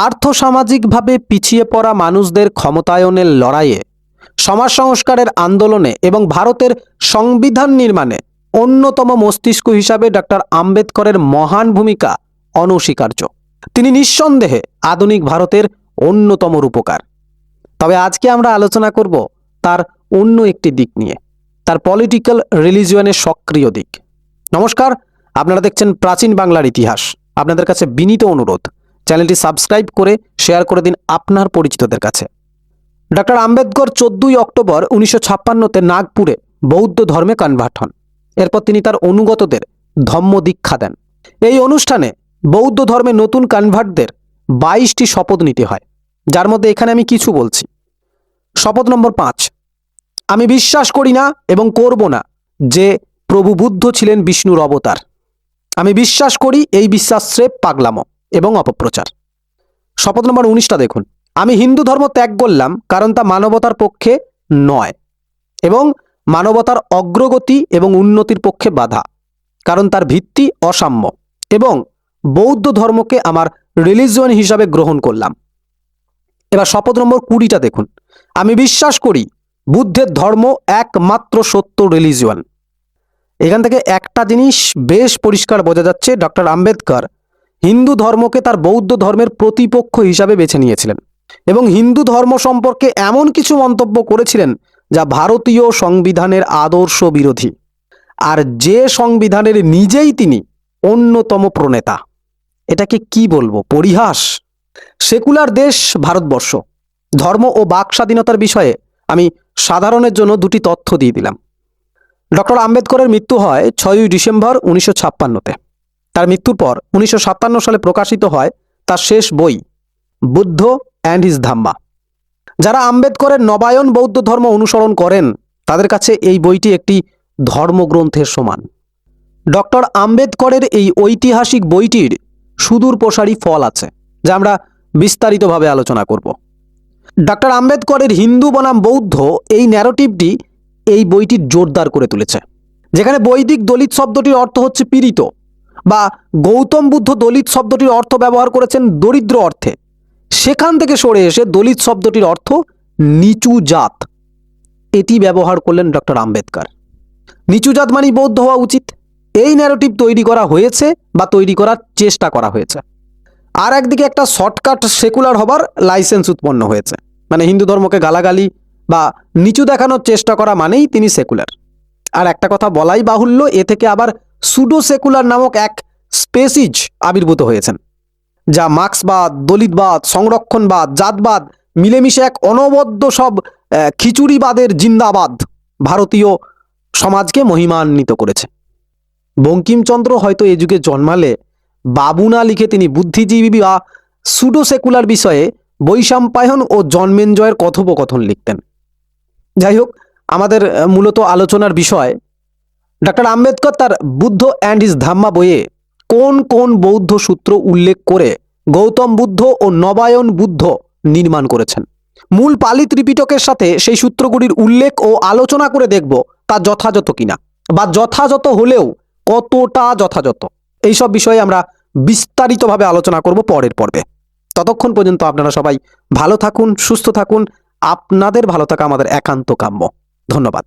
আর্থসামাজিকভাবে পিছিয়ে পড়া মানুষদের ক্ষমতায়নের লড়াইয়ে সমাজ সংস্কারের আন্দোলনে এবং ভারতের সংবিধান নির্মাণে অন্যতম মস্তিষ্ক হিসাবে ডক্টর আম্বেদকরের মহান ভূমিকা অনস্বীকার্য। তিনি নিঃসন্দেহে আধুনিক ভারতের অন্যতম রূপকার। তবে আজকে আমরা আলোচনা করব তার অন্য একটি দিক নিয়ে, তার পলিটিক্যাল রিলিজিয়নের সক্রিয় দিক। নমস্কার, আপনারা দেখছেন প্রাচীন বাংলার ইতিহাস। আপনাদের কাছে বিনীত অনুরোধ চ্যানেলটি সাবস্ক্রাইব করে শেয়ার করে দিন আপনার পরিচিতদের কাছে। ডক্টর আম্বেদকর চোদ্দই অক্টোবর উনিশশো ছাপ্পান্নতে নাগপুরে বৌদ্ধ ধর্মে কনভার্ট হন। এরপর তিনি তার অনুগতদের ধম্ম দীক্ষা দেন। এই অনুষ্ঠানে বৌদ্ধ ধর্মে নতুন কনভার্টদের বাইশটি শপথ নিতে হয়। যার মধ্যে এখানে আমি কিছু বলছি। শপথ নম্বর পাঁচ, আমি বিশ্বাস করি না এবং করব না যে প্রভু বুদ্ধ ছিলেন বিষ্ণুর অবতার। আমি বিশ্বাস করি এই বিশ্বাস স্রেফ পাগলামো। এবং অপপ্রচার। শপথ নম্বর উনিশটা দেখুন। আমি হিন্দু ধর্ম ত্যাগ করলাম কারণ তা মানবতার পক্ষে নয় এবং মানবতার অগ্রগতি এবং উন্নতির পক্ষে বাধা, কারণ তার ভিত্তি অসাম্য এবং বৌদ্ধ ধর্মকে আমার রিলিজিয়ন হিসাবে গ্রহণ করলাম। এবার শপথ নম্বর কুড়িটা দেখুন। আমি বিশ্বাস করি বুদ্ধের ধর্ম একমাত্র সত্য রিলিজিয়ন এখান থেকে একটা জিনিস বেশ পরিষ্কার বোঝা যাচ্ছে ডক্টর আম্বেদকর হিন্দু ধর্মকে তার বৌদ্ধ ধর্মের প্রতিপক্ষ হিসাবে বেছে নিয়েছিলেন এবং হিন্দু ধর্ম সম্পর্কে এমন কিছু মন্তব্য করেছিলেন যা ভারতীয় সংবিধানের আদর্শ বিরোধী। আর যে সংবিধানের নিজেই তিনি অন্যতম প্রণেতা। এটাকে কি বলব? পরিহাস? সেকুলার দেশ ভারতবর্ষ। ধর্ম ও বাক স্বাধীনতার বিষয়ে আমি সাধারণের জন্য দুটি তথ্য দিয়ে দিলাম। ডক্টর আম্বেদকরের মৃত্যু হয় ছয়ই ডিসেম্বর উনিশশো ছাপ্পান্নতে। তার মৃত্যুর পর উনিশশো সাতান্ন সালে প্রকাশিত হয় তার শেষ বই, বুদ্ধ অ্যান্ড হিজ ধাম্মা। যারা আম্বেদকরের নবায়ন বৌদ্ধ ধর্ম অনুসরণ করেন, তাদের কাছে এই বইটি একটি ধর্মগ্রন্থের সমান। ডক্টর আম্বেদকরের এই ঐতিহাসিক বইটির সুদূর প্রসারী ফল আছে, যা আমরা বিস্তারিতভাবে আলোচনা করব। ডক্টর আম্বেদকরের হিন্দু বনাম বৌদ্ধ এই ন্যারোটিভটি এই বইটি জোরদার করে তুলেছে, যেখানে বৈদিক দলিত শব্দটির অর্থ হচ্ছে পীড়িত। বা গৌতম বুদ্ধ দলিত শব্দটির অর্থ ব্যবহার করেছেন দরিদ্র অর্থে। সেখান থেকে সরে এসে দলিত শব্দটির অর্থ নিচু জাত। এটি ব্যবহার করলেন ডক্টর আম্বেদকর। নিচু জাত মানেই বৌদ্ধ হওয়া উচিত। এই ন্যারেটিভ তৈরি করা হয়েছে বা তৈরি করার চেষ্টা করা হয়েছে। আর একদিকে একটা শর্টকাট সেকুলার হবার লাইসেন্স উৎপন্ন হয়েছে। মানে হিন্দু ধর্মকে গালাগালি বা নিচু দেখানোর চেষ্টা করা মানেই তিনি সেকুলার আর একটা কথা বলাই বাহুল্য, এ থেকে আবার সুডো সেকুলার নামক এক স্পেসিজ আবির্ভূত হয়েছেন, যা মার্ক্সবাদ, দলিতবাদ, সংরক্ষণবাদ, জাতবাদ, মিলেমিশে এক অনবদ্য সব খিচুড়িবাদের জিন্দাবাদ ভারতীয় সমাজকে মহিমান্বিত করেছে। বঙ্কিমচন্দ্র হয়তো এ যুগে জন্মালে বাবু না লিখে তিনি বুদ্ধিজীবী বা সুডো সেকুলার বিষয়ে বৈশাম্পায়ন ও জন্মেঞ্জয়ের কথোপকথন লিখতেন। যাই হোক, আমাদের মূলত আলোচনার বিষয় ডক্টর আম্বেদকর তার বুদ্ধ অ্যান্ড ইস ধাম্মা বইয়ে কোন কোন বৌদ্ধ সূত্র উল্লেখ করে গৌতম বুদ্ধ ও নবায়ন বুদ্ধ নির্মাণ করেছেন। মূল পালি ত্রিপিটকের সাথে সেই সূত্রগুলির উল্লেখ ও আলোচনা করে দেখব তা যথাযথ কিনা বা যথাযথ হলেও কতটা যথাযথ। এইসব বিষয়ে আমরা বিস্তারিতভাবে আলোচনা করব পরের পর্বে। ততক্ষণ পর্যন্ত আপনারা সবাই ভালো থাকুন, সুস্থ থাকুন। আপনাদের ভালো থাকা আমাদের একান্ত কাম্য। ধন্যবাদ।